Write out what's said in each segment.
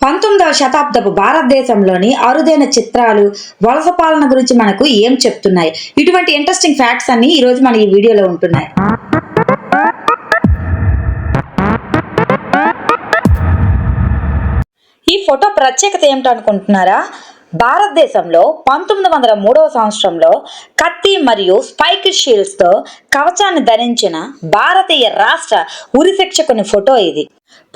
పంతొమ్మిదవ శతాబ్దపు భారతదేశంలోని అరుదైన చిత్రాలు వలస పాలన గురించి మనకు ఏం చెప్తున్నాయి? ఇటువంటి ఇంట్రెస్టింగ్ ఫ్యాక్ట్స్ అన్ని ఈ రోజు మన ఈ వీడియోలో ఉంటున్నాయి. ఈ ఫోటో ప్రత్యేకత ఏమిటనుకుంటున్నారా భారతదేశంలో పంతొమ్మిది వందల మూడవ సంవత్సరంలో కత్తి మరియు స్పైక్ షీల్డ్స్తో కవచాన్ని ధరించిన భారతీయ రాష్ట్ర ఉరి శిక్షకుని ఫోటో ఇది.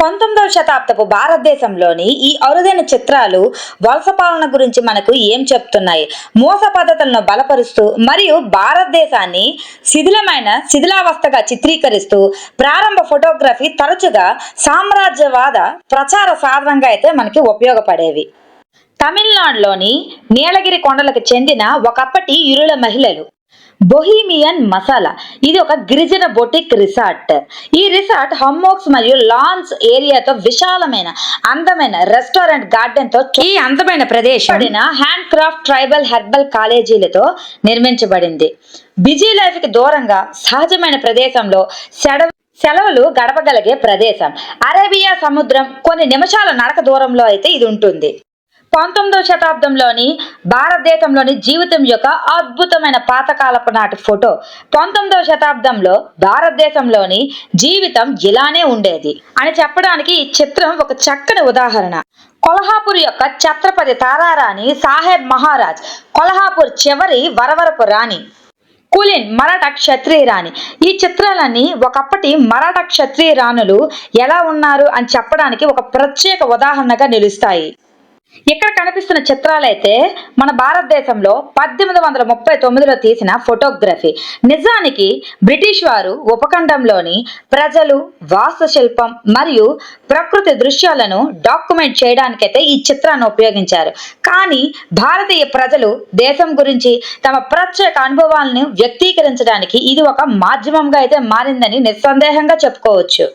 పంతొమ్మిదవ శతాబ్దపు భారతదేశంలోని ఈ అరుదైన చిత్రాలు వలస పాలన గురించి మనకు ఏం చెప్తున్నాయి? మోస పద్ధతులను బలపరుస్తూ మరియు భారతదేశాన్ని శిథిలమైన శిథిలావస్థగా చిత్రీకరిస్తూ ప్రారంభ ఫోటోగ్రఫీ తరచుగా సామ్రాజ్యవాద ప్రచార సాధనంగా అయితే మనకి ఉపయోగపడేవి. తమిళనాడులోని నీలగిరి కొండలకు చెందిన ఒకప్పటి ఇరుల మహిళలు. బొహీమియన్ మసాలా. ఇది ఒక గిరిజన బొటిక్ రిసార్ట్. ఈ రిసార్ట్ హమ్మోక్స్ మరియు లాన్స్ ఏరియాతో విశాలమైన అందమైన రెస్టారెంట్ గార్డెన్తో ఈ అందమైన ప్రదేశం హ్యాండ్ క్రాఫ్ట్ ట్రైబల్ హెర్బల్ కాలేజీలతో నిర్మించబడింది. బిజీ లైఫ్కి దూరంగా సహజమైన ప్రదేశంలో సెడవ సెలవులు గడపగలిగే ప్రదేశం. అరేబియా సముద్రం కొన్ని నిమిషాల నడక దూరంలో అయితే ఇది ఉంటుంది. పంతొమ్మిదవ శతాబ్దంలోని భారతదేశంలోని జీవితం యొక్క అద్భుతమైన పాతకాలపు నాటి ఫోటో. పంతొమ్మిదవ శతాబ్దంలో భారతదేశంలోని జీవితం ఇలానే ఉండేది. అని చెప్పడానికి ఈ చిత్రం ఒక చక్కని ఉదాహరణ. కొల్హాపూర్ యొక్క ఛత్రపతి తారారాణి సాహెబ్ మహారాజ్ కొల్హాపూర్ చివరి వరవరపు రాణి కులిన్ మరాఠా క్షత్రియ రాణి. ఈ చిత్రాలన్నీ ఒకప్పటి మరాఠా క్షత్రియ రాణులు ఎలా ఉన్నారు అని చెప్పడానికి ఒక ప్రత్యేక ఉదాహరణగా నిలుస్తాయి. ఇక్కడ కనిపిస్తున్న చిత్రాలైతే మన భారతదేశంలో పద్దెనిమిది వందల ముప్పై తొమ్మిదిలో తీసిన ఫోటోగ్రఫీ నిజానికి బ్రిటిష్ వారు ఉపఖండంలోని ప్రజలు వాస్తుశిల్పం మరియు ప్రకృతి దృశ్యాలను డాక్యుమెంట్ చేయడానికైతే ఈ చిత్రాన్ని ఉపయోగించారు. కానీ భారతీయ ప్రజలు దేశం గురించి తమ ప్రత్యేక అనుభవాలను వ్యక్తీకరించడానికి ఇది ఒక మాధ్యమంగా అయితే మారిందని నిస్సందేహంగా చెప్పుకోవచ్చు.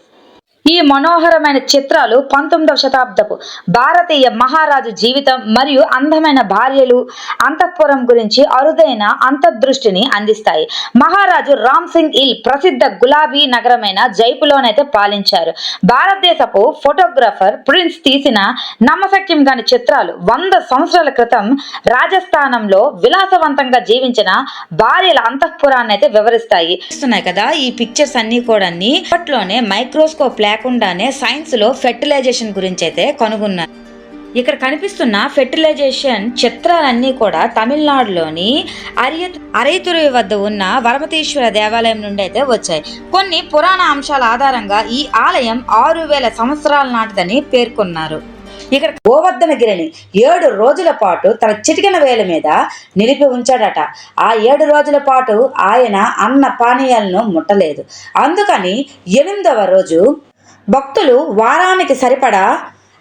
ఈ మనోహరమైన చిత్రాలు పంతొమ్మిదవ శతాబ్దపు భారతీయ మహారాజు జీవితం మరియు అందమైన భార్యలు అంతఃపురం గురించి అరుదైన అంతర్దృష్టిని అందిస్తాయి. మహారాజు రామ్ సింగ్ ఇల్ ప్రసిద్ధ గులాబీ నగరమైన జైపులోనైతే పాలించారు. భారతదేశపు ఫోటోగ్రాఫర్ ప్రిన్స్ తీసిన నమ్మశక్యం కాని చిత్రాలు వంద సంవత్సరాల క్రితం రాజస్థానంలో విలాసవంతంగా జీవించిన భార్యల అంతఃపురాన్ని అయితే వివరిస్తాయి కదా ఈ పిక్చర్స్ అన్ని కూడా అప్పట్లోనే మైక్రోస్కోప్ లేకుండానే సైన్స్లో ఫెర్టిలైజేషన్ గురించి అయితే కనుగొన్నారు. ఇక్కడ కనిపిస్తున్న ఫెర్టిలైజేషన్ చిత్రాలన్నీ కూడా తమిళనాడులోని అరియ అరైతురి వద్ద ఉన్న వరమతీశ్వర దేవాలయం నుండి అయితే వచ్చాయి. కొన్ని పురాణ అంశాల ఆధారంగా ఈ ఆలయం ఆరు వేల సంవత్సరాల నాటిదని పేర్కొన్నారు. ఇక్కడ గోవర్ధనగిరిని ఏడు రోజుల పాటు తన చిటికెన వేల మీద నిలిపి ఉంచాడట. ఆ ఏడు రోజుల పాటు ఆయన అన్న పానీయాలను ముట్టలేదు. అందుకని ఎనిమిదవ రోజు భక్తులు వారానికి సరిపడా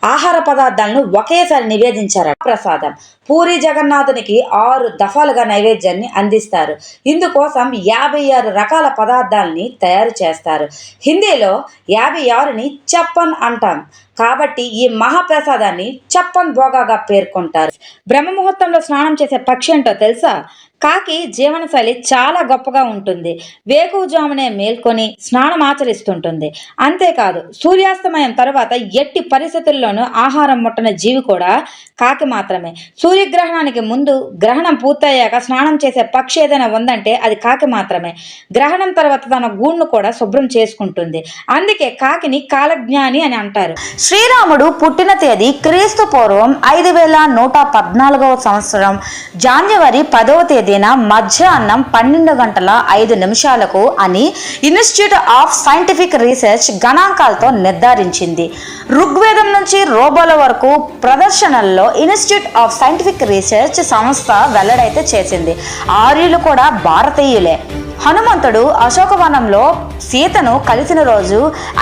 ఆహార పదార్థాలను ఒకేసారి నివేదించారు ప్రసాదం. పూరి జగన్నాథునికి ఆరు దఫాలుగా నైవేద్యాన్ని అందిస్తారు. ఇందుకోసం యాభై ఆరు రకాల పదార్థాలని తయారు చేస్తారు. హిందీలో యాభై ఆరుని చప్పన్ అంటాం. కాబట్టి ఈ మహాప్రసాదాన్ని చప్పన్ భోగాగా పేర్కొంటారు. బ్రహ్మ ముహూర్తంలో స్నానం చేసే పక్షి ఏంటో తెలుసా? కాకి జీవనశైలి చాలా గొప్పగా ఉంటుంది. వేకువజామునే మేల్కొని స్నానం ఆచరిస్తుంటుంది. అంతేకాదు సూర్యాస్తమయం తర్వాత ఎట్టి పరిస్థితుల్లోనూ ఆహారం ముట్టని జీవి కూడా కాకి మాత్రమే. సూర్యగ్రహణానికి ముందు గ్రహణం పూర్తయ్యాక స్నానం చేసే పక్షి ఏదైనా ఉందంటే అది కాకి మాత్రమే. గ్రహణం తర్వాత తన గూడును కూడా శుభ్రం చేసుకుంటుంది. అందుకే కాకిని కాలజ్ఞాని అని అంటారు. శ్రీరాముడు పుట్టిన తేదీ క్రీస్తు పూర్వం ఐదు వేల నూట పద్నాలుగవ సంవత్సరం. జాన్యువరి పదవ తేదీ తేదీన మధ్యాహ్నం పన్నెండు గంటల ఐదు నిమిషాలకు అని ఇన్స్టిట్యూట్ ఆఫ్ సైంటిఫిక్ రీసెర్చ్ గణాంకాలతో నిర్ధారించింది. ఋగ్వేదం నుంచి రోబోల వరకు ప్రదర్శనల్లో ఇన్స్టిట్యూట్ ఆఫ్ సైంటిఫిక్ రీసెర్చ్ సంస్థ వెల్లడైతే చేసింది. ఆర్యులు కూడా భారతీయులే. హనుమంతుడు అశోకవనంలో సీతను కలిసిన రోజు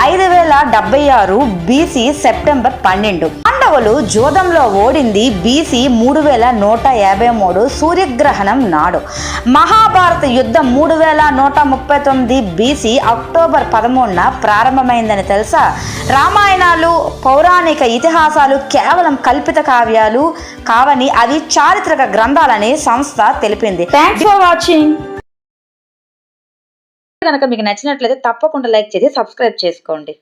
ఐదు వేల డెబ్బై ఆరు బీసీ సెప్టెంబర్ పన్నెండు. పాండవులు జోదంలో ఓడింది బీసీ మూడు వేల నూట యాభై మూడు సూర్యగ్రహణం నాడు. మహాభారత యుద్ధం మూడు వేల నూట ముప్పై తొమ్మిది బీసీ అక్టోబర్ పదమూడున ప్రారంభమైందని తెలుసా? రామాయణాలు పౌరాణిక ఇతిహాసాలు కేవలం కల్పిత కావ్యాలు కావని అవి చారిత్రక గ్రంథాలని సంస్థ తెలిపింది. థ్యాంక్స్ ఫర్ వాచింగ్ కనుక మీకు నచ్చినట్లయితే తప్పకుండా లైక్ చేసి సబ్స్క్రైబ్ చేసుకోండి.